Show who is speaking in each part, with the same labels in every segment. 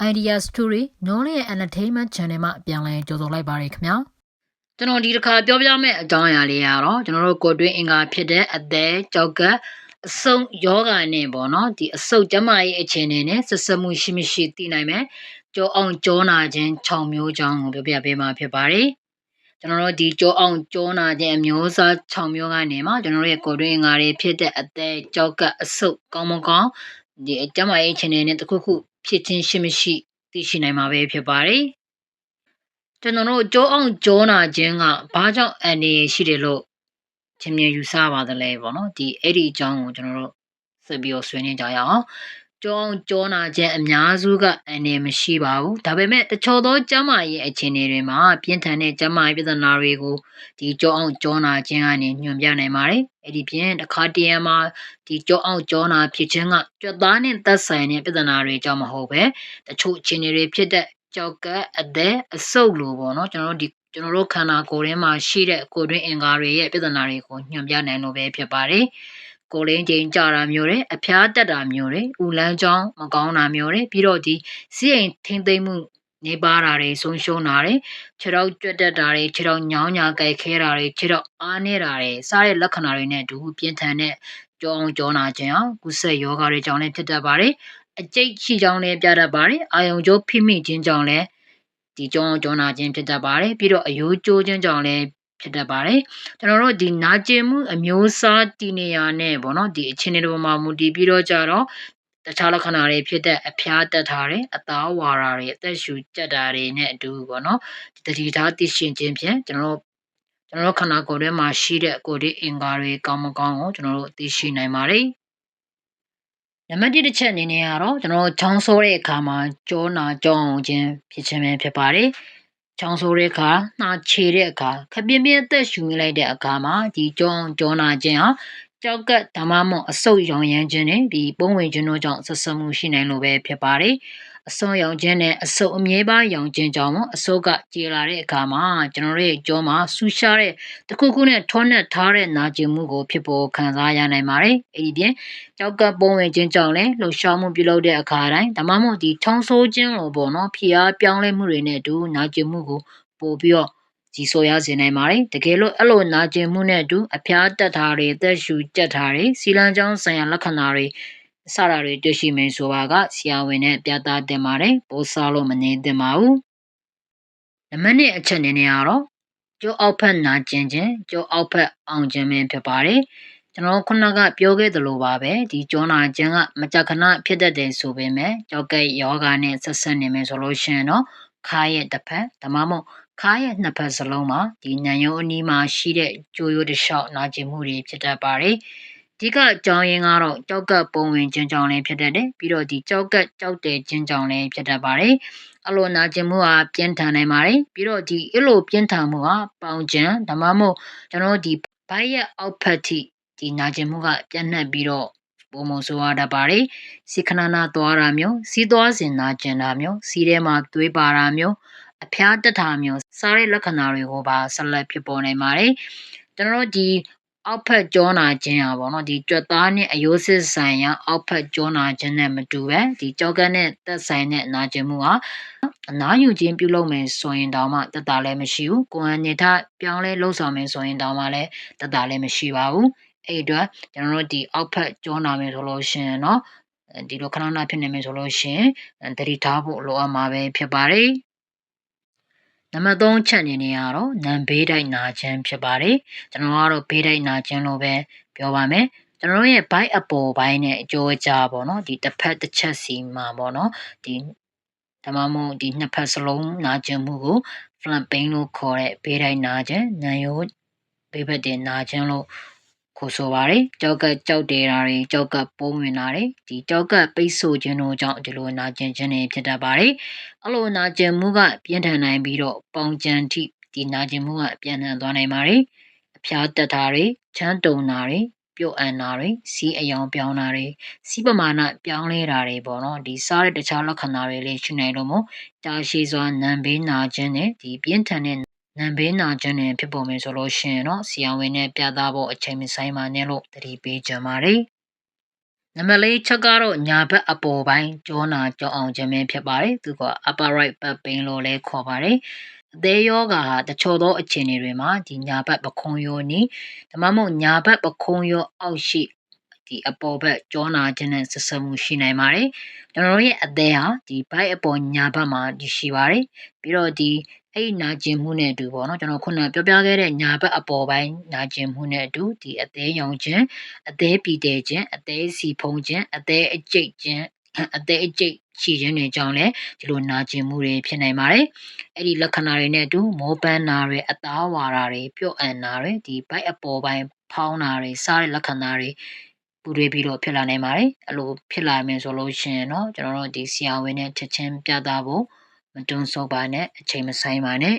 Speaker 1: Idea Story Knowledge and Entertainment Channel မှာပြန်လည်ကြိုဆိုလိုက်ပါရခင်ဗျာကျွန်တော်ဒီတစ်ခါပြောပြမယ့်အကြောင်းအရာလေးကတော့ကျွန်တော်တို့ကိုယ်တွင်းအင်္ဂါဖြစ်တဲ့အသေးကြောက်ကအဆုံယောဂနဲ့ပေါ့နော်ဒီအဆုတ်ကျမရဲ့အခြေအနေနဲ့ဆက်ဆက်မှုရှိမရှိသိနိုင်မယ်ကြောအောင်ကြောနာခြင်း6မျိုးကြောင်းကိုပြောပြပေးမှာဖြစ်ပါတယ်ကျွန်တော်တို့ဒီကြောအောင်ကြောနာခြင်းအမျိုးအစား6မျိုးကနေမှကျွန်တော်တို့ရဲ့ကိုယ်တွင်းအင်္ဂါတွေဖြစ်တဲ့အသေးကြောက်ကအဆုတ်ကောင်းမကောင်းဒီကျမရဲ့အခြေအနေနဲ့တစ်ခုခု ဖြစ်ချင်းရှိမရှိသိရှိနိုင်မှာပဲဖြစ်ပါတယ်ကျွန်တော်တို့ကြောအောင်ကြောနာခြင်းကဘာကြောင့်အန္တရာယ်ရှိတယ်လို့ချင်းမြင်ယူဆပါသလဲပေါ့နော်ဒီအဲ့ဒီအကြောင်းကိုကျွန်တော်တို့ဆက်ပြီးတော့ဆွေးနွေးကြရအောင် ကြောင်းကြောနာခြင်းအများစုကအန္တရာယ်မရှိပါဘူးဒါပေမဲ့တချို့သောကျန်းမာရေးအခြေအနေတွေမှာပြင်းထန်တဲ့ကျန်းမာရေးပြဿနာတွေကိုဒီကြောအောင်ကြောနာခြင်းကနေညွှန်ပြနိုင်ပါတယ်အဲ့ဒီပြင်တစ်ခါတည်းမှာဒီကြောအောင်ကြောနာဖြစ်ခြင်းကကြွက်သားနဲ့သက်ဆိုင်တဲ့ပြဿနာတွေကြောင့်မဟုတ်ပဲတချို့အခြေအနေတွေဖြစ်တဲ့ကြောက်ကအသက်အဆုတ်လိုပေါ့နော်ကျွန်တော်တို့ဒီကျွန်တော်တို့ခန္ဓာကိုယ်ထဲမှာရှိတဲ့ကိုယ်တွင်းအင်္ဂါတွေရဲ့ပြဿနာတွေကိုညွှန်ပြနိုင်လို့ပဲဖြစ်ပါတယ်။ ကိုယ်လင်းချိန်ကြတာမျိုးတွေအဖျားတက်တာမျိုးတွေဥလန်းချောင်းမကောင်းတာမျိုးတွေပြီးတော့ဒီစီးအိမ်ထိမ့်သိမ့်မှုနေပါတာတွေဆုံးရှုံးတာတွေခြေထောက်ကျွတ်တက်တာတွေခြေထောက်ညောင်းညာကြိုက်ခဲတာတွေခြေထောက်အားနေတာတွေစားတဲ့လက္ခဏာတွေနဲ့အတူပြင်းထန်တဲ့ကြောအောင်ကြောနာခြင်းအောင်ကုဆက်ယောဂါတွေကြောင့်လည်းဖြစ်တတ်ပါတယ်။အကျိတ်ရှိကြောင်းလည်းပြတတ်ပါတယ်။အာယုံကျိုးဖိမိခြင်းကြောင့်လည်းဒီကြောင်းကြောနာခြင်းဖြစ်တတ်ပါတယ်ပြီးတော့အယိုးကျိုးခြင်းကြောင့်လည်း ဖြစ်တတ်ပါတယ်ကျွန်တော်တို့ဒီနာကျင်မှုအမျိုးအစားတည်နေရနဲ့ပေါ့နော်ဒီအခြေအနေတွေပေါ်မှာမူတည်ပြီးတော့ကြတော့တခြားလက္ခဏာတွေဖြစ်တဲ့အဖျားတက်တာတွေအသားဝါရာတွေအသက်ရှူကြက်တာတွေနဲ့အတူပေါ့နော်တတိထားသိရှင်ခြင်းဖြင့်ကျွန်တော်တို့ကျွန်တော်တို့ခန္ဓာကိုယ်ထဲမှာရှိတဲ့ကိုယ်ဒီအင်္ဂါတွေကောင်းမကောင်းကိုကျွန်တော်တို့သိရှိနိုင်ပါတယ်နံပါတ်1တစ်ချက်အနေနဲ့ကတော့ကျွန်တော်ချောင်းဆိုးတဲ့အခါမှာကြောနာကြောင်းအောင်ခြင်းဖြစ်ခြင်းပဲဖြစ်ပါတယ်။ ချောင်းဆိုးတဲ့အခါနှာခြေတဲ့အခါခပြင်းပြင်းအသက်ရှူနေလိုက်တဲ့အခါမှာဒီကြောင်းကြောနာခြင်းဟာကြောက်ကဓမ္မမွန်အဆုတ်ရောင်ရမ်းခြင်းနဲ့ဒီပုံဝင်ခြင်းတို့ကြောင့်ဆက်ဆံမှုရှိနိုင်လို့ပဲဖြစ်ပါတယ်။ အစွန်ရောင်ခြင်းနဲ့အဆုပ်အမြဲပါရောင်ခြင်းကြောင့်အဆုပ်ကကြေလာတဲ့အခါမှာကျွန်တော်တို့ရဲ့ကြောမှာဆူရှားတဲ့တခုခုနဲ့ထွန်းနဲ့ထားတဲ့နာကျင်မှုကိုဖြစ်ပေါ်ခံစားရနိုင်ပါတယ်။အဲဒီပြင်ကြောက်ကပုံဝင်ခြင်းကြောင့်လည်းလှုပ်ရှားမှုပြုလုပ်တဲ့အခါတိုင်းဒါမှမဟုတ်ဒီထုံဆိုးခြင်းလိုပေါ့နော်ဖိအားပြောင်းလဲမှုတွေနဲ့အတူနာကျင်မှုကိုပို့ပြီးတော့ကြီးဆိုရစေနိုင်ပါတယ်တကယ်လို့အဲ့လိုနာကျင်မှုနဲ့အတူအဖျားတက်တာတွေအသက်ရှူကြက်တာတွေစီလန်းချောင်းဆိုင်ရာလက္ခဏာတွေ စတာတွေတွေ့ရှိမယ်ဆိုပါကဆရာဝန်နဲ့ပြသတင်ပါတယ်ပိုးစားလို့မနေသင့်ပါဘူးနံပါတ်1အချက်အနေနဲ့ကတော့ကျိုးအောက်ဖက်နာကျင်ခြင်းကျိုးအောက်ဖက်အောင်ခြင်းပဲဖြစ်ပါတယ်ကျွန်တော်ခုနကပြောခဲ့သလိုပါပဲဒီကြောနာခြင်းကမကြခဏဖြစ်တတ်တယ်ဆိုပေမဲ့ကြောက်ကဲ့ယောဂနဲ့ဆက်ဆက်နေမယ်ဆိုလို့ရှိရင်တော့ခါရဲ့တစ်ဖက်ဒါမှမဟုတ်ခါရဲ့နှစ်ဖက်စလုံးမှာဒီညံရိုးအနီးမှာရှိတဲ့ကြိုးရိုးတစ်လျှောက်နာကျင်မှုတွေဖြစ်တတ်ပါတယ်။ ဒီကအကြောင်းရင်းကတော့ကြောက်ကပ်ပုံဝင်ခြင်းကြောင့်လည်းဖြစ်တတ်တယ်ပြီးတော့ဒီကြောက်ကပ်ကြောက်တဲ့ခြင်းကြောင့်လည်းဖြစ်တတ်ပါတယ်အလိုနာကျင်မှုဟာပြင်းထန်နိုင်ပါတယ်ပြီးတော့ဒီအလိုပြင်းထန်မှုဟာပေါင်ခြင်းဒါမှမဟုတ်ကျွန်တော်ဒီဘိုက်ရဲ့အောက်ဖက်ထိဒီနာကျင်မှုကပြန့်နှံ့ပြီးတော့ပုံမဆိုရတတ်ပါတယ်စီခဏနာသွားတာမျိုးစီးသွားစဉ်နာကျင်တာမျိုးစီးထဲမှာသွေးပါတာမျိုးအဖျားတက်တာမျိုးစားတဲ့လက္ခဏာတွေကိုပါဆက်လက်ဖြစ်ပေါ်နိုင်ပါတယ်ကျွန်တော်တို့ဒီ အောက်ဖက်ကြောနာခြင်းอ่ะပေါ့နော်ဒီကြွက်သားနဲ့အယိုးစစ်ဆိုင်ရာအောက်ဖက်ကြောနာခြင်းနဲ့မတူပဲဒီကြောကန်းနဲ့သက်ဆိုင်တဲ့နာကျင်မှုဟာအနားယူခြင်းပြုလုပ်မယ်ဆိုရင်တောင်မှတတလည်းမရှိဘူးကိုယ်အနေထားပြောင်းလဲလှုပ်ဆောင်မယ်ဆိုရင်တောင်မှလည်းတတလည်းမရှိပါဘူးအဲ့အတွက်ကျွန်တော်တို့ဒီအောက်ဖက်ကြောနာမယ်ဆိုလို့ရှိရင်เนาะဒီလိုခဏခဏဖြစ်နေမယ်ဆိုလို့ရှိရင်တတိထားဖို့လိုအပ်မှာပဲဖြစ်ပါတယ် နံပါတ်3ချက်အနေနဲ့ကတော့နံဘေးတိုက်နာခြင်းဖြစ်ပါတယ်ကျွန်တော်ကတော့ဘေးတိုက်နာခြင်းလို့ပဲပြောပါမယ်ကျွန်တော်ရဲ့ bite အပေါ်ပိုင်းနဲ့အကျိုးအကြပေါ့နော်ဒီတစ်ဖက်တစ်ချက်စီမှာပေါ့နော်ဒီဒါမှမဟုတ်ဒီနှစ်ဖက်စလုံးနာကျင်မှုကို flank pain လို့ခေါ်တဲ့ဘေးတိုက်နာခြင်းနံရိုးဘေးဘက်တင်နာခြင်းလို့ ကိုဆိုပါတယ်ကြောက်ကကြောက်တယ်တာတွေကြောက်ကပုံးဝင်တာတွေဒီကြောက်ကပိတ်ဆို့ခြင်းတို့ကြောင့်ဒီလိုနာကျင်ခြင်းတွေဖြစ်တတ်ပါတယ်အလိုနာကျင်မှုကပြင်းထန်နိုင်ပြီးတော့ပေါင်ကျန်ထိဒီနာကျင်မှုကပြန်ထန်သွားနိုင်ပါတယ်အဖျားတက်တာတွေချမ်းတုံတာတွေပြုတ်အန်တာတွေစီးအယောင်ပြောင်းတာတွေစီးပမာဏပြောင်းလဲတာတွေပေါ့နော်ဒီစားတဲ့တခြားလက္ခဏာတွေလေးရှိနိုင်လို့မို့တာရှိစွာနံဘေးနာခြင်းနဲ့ဒီပြင်းထန်တဲ့ နံဘေးနာခြင်းတွေဖြစ်ပေါ်မယ်ဆိုလို့ရှိရင်တော့ဆရာဝန်နဲ့ပြသဖို့အချိန်မဆိုင်ပါနဲ့လို့သတိပေးကြပါတယ်နံပါတ်၄ချက်ကတော့ညာဘက်အပေါ်ပိုင်းကြောနာကြောအောင်ခြင်းပဲဖြစ်ပါတယ်သူက upper right back pain လို့လည်းခေါ်ပါတယ်အသေးယောဂါဟာတချို့သောအခြေအနေတွေမှာဒီညာဘက်ပခုံးယောနီဒါမှမဟုတ်ညာဘက်ပခုံးယောအောက်ရှိဒီအပေါ်ဘက်ကြောနာခြင်းနဲ့ဆက်ဆံမှုရှိနိုင်ပါတယ်ကျွန်တော်တို့ရဲ့အသေးဟာဒီဘိုက်အပေါ်ညာဘက်မှာဒီရှိပါတယ်ပြီးတော့ဒီ အဲ့နာကျင်မှုနဲ့အတူပေါ့နော်ကျွန်တော်ခုနပြောပြခဲ့တဲ့ညာဘက်အပေါ်ပိုင်းနာကျင်မှုနဲ့အတူဒီအသေးရောင်ခြင်းအသေးပြည်တဲ့ခြင်းအသေးစီဖုံးခြင်းအသေးအကျိတ်ခြင်းအသေးအကျိတ်ရှိခြင်းတွေကြောင့်လည်းဒီလိုနာကျင်မှုတွေဖြစ်နိုင်ပါတယ်။အဲ့ဒီလက္ခဏာတွေနဲ့အတူမောပန်းနာတွေအသားဝါရာတွေပျော့အန်နာတွေဒီဘိုက်အပေါ်ပိုင်းဖောင်းနာတွေစားတဲ့လက္ခဏာတွေပူတွေပြီးတော့ဖြစ်လာနိုင်ပါတယ်။အဲ့လိုဖြစ်လာမယ်ဆိုလို့ရှိရင်တော့ကျွန်တော်တို့ဒီဆရာဝန်နဲ့ချက်ချင်းပြသဖို့ မတွန်းဆုပ်ပါနဲ့အချိန်မဆိုင်ပါနဲ့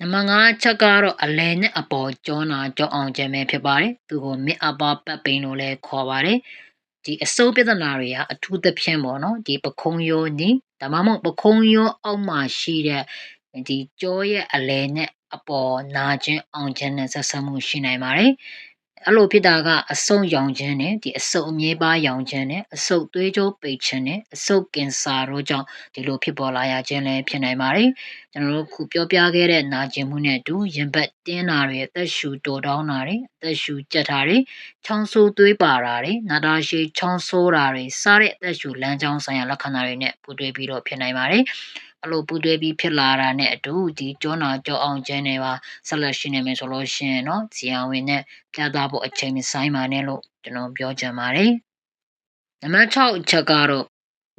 Speaker 1: နံပါတ်5ချက်ကတော့အလဲနဲ့အပေါ်ကျောနာကြောအောင်ခြင်းပဲဖြစ်ပါတယ်သူကိုမစ်အပါပတ်ပိန်လို့လည်းခေါ်ပါတယ်ဒီအစိုးပြဿနာတွေဟာအထူးသဖြင့်ပေါ့နော်ဒီပခုံးရိုးနီဒါမှမဟုတ်ပခုံးရိုးအောက်မှာရှိတဲ့ဒီကြောရဲ့အလဲနဲ့အပေါ်နာခြင်းအောင်ခြင်းနဲ့ဆက်ဆံမှုရှိနိုင်ပါတယ် အဲ့လိုဖြစ်တာကအဆုံရောင်ခြင်းနဲ့ဒီအဆုပ်အမြဲပါရောင်ခြင်းနဲ့အဆုပ်သွေးကြိုးပိတ်ခြင်းနဲ့အဆုပ်ကင်ဆာတို့ကြောင့်ဒီလိုဖြစ်ပေါ်လာရခြင်းလည်းဖြစ်နိုင်ပါတယ်ကျွန်တော်တို့ခုပြောပြခဲ့တဲ့နာကျင်မှုနဲ့အတူရင်ဘတ်တင်းတာတွေအသက်ရှူတိုတောင်းတာတွေအသက်ရှူကြက်တာတွေချောင်းဆိုးသွေးပါတာတွေနာတာရှည်ချောင်းဆိုးတာတွေစားတဲ့အသက်ရှူလမ်းကြောင်းဆိုင်ရာလက္ခဏာတွေနဲ့ပူးတွဲပြီးတော့ဖြစ်နိုင်ပါတယ်အဲ့လိုပူးတွဲပြီးဖြစ်လာတာနဲ့အတူဒီကြောနာကြောအောင်ကျင်းတွေပါဆက်လက်ရှိနေမယ်ဆိုလို့ရှိရင်เนาะဇီယဝင်နဲ့ပြသဖို့အချိန်မဆိုင်ပါနဲ့လို့ကျွန်တော်ပြောချင်ပါတယ်နံပါတ်6ချက်ကတော့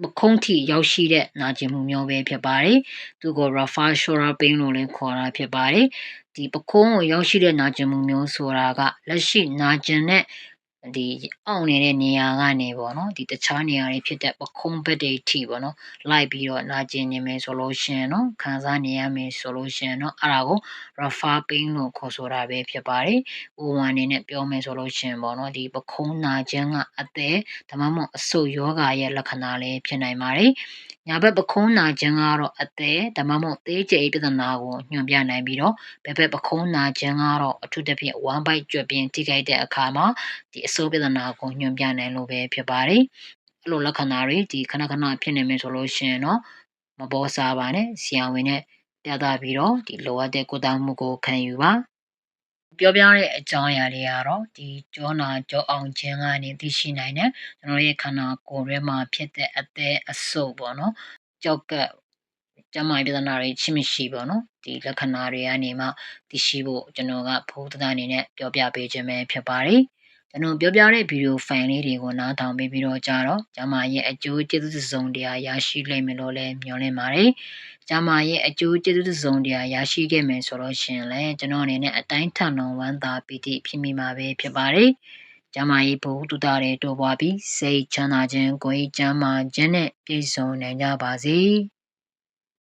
Speaker 1: ပခုံးထိရောက်ရှိတဲ့နာကျင်မှုမျိုးပဲဖြစ်ပါတယ်။သူကို Rafa Shoulder Pain လို့လည်းခေါ်တာဖြစ်ပါတယ်။ဒီပခုံးကိုရောက်ရှိတဲ့နာကျင်မှုမျိုးဆိုတာကလက်ရှိနာကျင်တဲ့ ဒီအောင့်နေတဲ့နေရာကနေပေါ့နော်ဒီတခြားနေရာတွေဖြစ်တဲ့ပခုံးဘက်တွေထိပေါ့နော်လိုက်ပြီးတော့နာကျင်နေမယ်ဆိုလို့ရှိရင်နော်ခံစားနေရမယ်ဆိုလို့ရှိရင်နော်အဲ့ဒါကို refer pain လို့ခေါ်ဆိုတာပဲဖြစ်ပါတယ်။ဥပမာအနေနဲ့ပြောမယ်ဆိုလို့ရှိရင်ပေါ့နော်ဒီပခုံးနာခြင်းကအသက်ဒါမှမဟုတ်အဆုတ်ယောဂရဲ့လက္ခဏာလေးဖြစ်နိုင်ပါတယ်။ညာဘက်ပခုံးနာခြင်းကတော့အသက်ဒါမှမဟုတ်သေးကျိပြဿနာကိုညွှန်ပြနိုင်ပြီးတော့ဘယ်ဘက်ပခုံးနာခြင်းကတော့အထူးသဖြင့် one bite ကြွပြင်းထိခိုက်တဲ့အခါမှာဒီအဆိုးပြဿနာကိုညွှန်ပြနိုင်လို့ပဲဖြစ်ပါတယ်။အဲ့လိုလက္ခဏာတွေဒီခဏခဏဖြစ်နေမယ်ဆိုလို့ရှိရင်တော့မပေါ်စားပါနဲ့ဆရာဝန်နဲ့ပြသပြီးတော့ဒီလိုအပ်တဲ့ကုသမှုကိုခံယူပါပြောပြတဲ့အကြောင်းအရာတွေကတော့ဒီကြောနာကြောအောင်ခြင်းကနေသိရှိနိုင်တယ်ကျွန်တော်ရဲ့ခန္ဓာကိုယ်ထဲမှာဖြစ်တဲ့အသက်အဆုပ်ပေါ့နော်ကြောက်ကကျမပြဿနာတွေရှိမရှိပေါ့နော်ဒီလက္ခဏာတွေကနေမှသိရှိဖို့ကျွန်တော်ကဘုဒ္ဓတာအနေနဲ့ပြောပြပေးခြင်းပဲဖြစ်ပါတယ် ကျွန်တော်ပြောပြတဲ့ဗီဒီယိုဖိုင်လေးတွေကိုနားထောင်ပေးပြီးတော့ကြတော့ကျမရဲ့အကျိုးကျေးဇူးစုံတရားရရှိလိမ့်မယ်လို့လည်းမျှော်လင့်ပါတယ်ကျမရဲ့အကျိုးကျေးဇူးစုံတရားရရှိခဲ့မယ်ဆိုတော့ရှင်လည်းကျွန်တော်အနေနဲ့အတိုင်းထန်လွန်ဝမ်းသာပီတိဖြစ်မိမှာပဲဖြစ်ပါတယ်။ကျမရဲ့ဘုသူတာတွေတိုးပွားပြီးစိတ်ချမ်းသာခြင်းကိုယ်ကျမ်းမာခြင်းနဲ့ပြည့်စုံနိုင်ကြပါစေ။